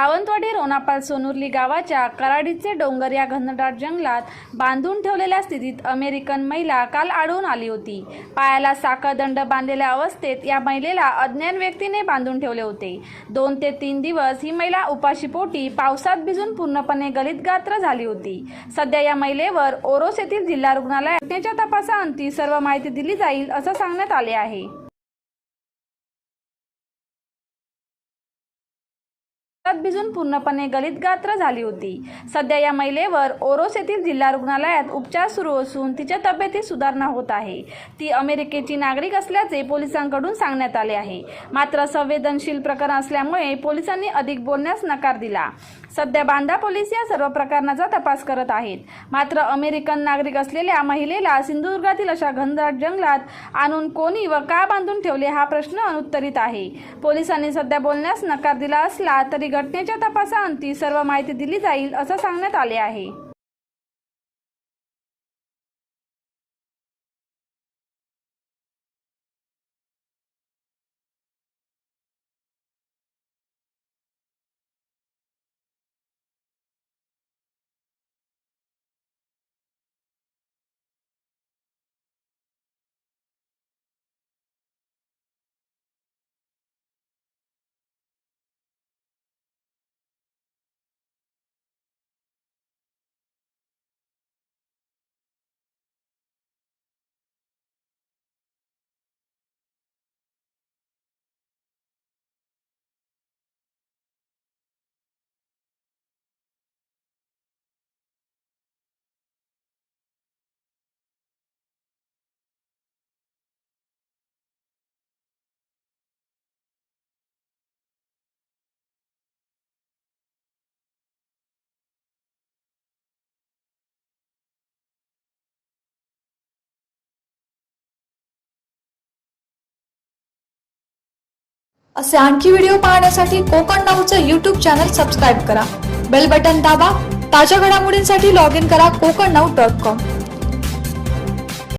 सावंतवाडी रोनापाल सोनुर्ली गावाच्या कराडीचे डोंगर या घनदाट जंगलात बांधून ठेवलेल्या स्थितीत अमेरिकन महिला काल आढळून आली होती. पायाला साखळदंड बांधलेल्या अवस्थेत या महिलेला अज्ञान व्यक्तीने बांधून ठेवले होते. दोन ते तीन दिवस ही महिला उपाशीपोटी पावसात भिजून पूर्णपणे गलितगात्र झाली होती. सध्या या महिलेवर ओरोस येथील जिल्हा रुग्णालयात तपासाअंती सर्व माहिती दिली जाईल असं सांगण्यात आले आहे. पावसात भिजून पूर्णपणे गलित गात्र झाली होती. सध्या या महिलेवर ओरोस येथील जिल्हा रुग्णालयात उपचार सुरू असून तिच्या तब्येतीत सुधारणा होत आहे. ती अमेरिकेची नागरिक असल्याचे पोलिसांकडून सांगण्यात आले आहे. मात्र संवेदनशील प्रकरण असल्यामुळे पोलिसांनी अधिक बोलण्यास नकार दिला. सध्या बांदा पोलीस या सर्व प्रकरणाचा तपास करत आहेत. मात्र अमेरिकन नागरिक असलेल्या महिलेला सिंधुदुर्गातील अशा घनदाट जंगलात आणून कोणी व का बांधून ठेवले हा प्रश्न अनुत्तरित आहे. पोलिसांनी सध्या बोलण्यास नकार दिला असला तरी घटनेच्या तपासाअंती सर्व माहिती दिली जाईल असं सांगण्यात आले आहे. असे आणखी व्हिडिओ पाहण्यासाठी कोकण नाऊचं यूट्यूब चॅनल सबस्क्राईब करा. बेल बटन दाबा. ताज्या घडामोडींसाठी लॉग इन करा कोकण नऊ डॉट कॉम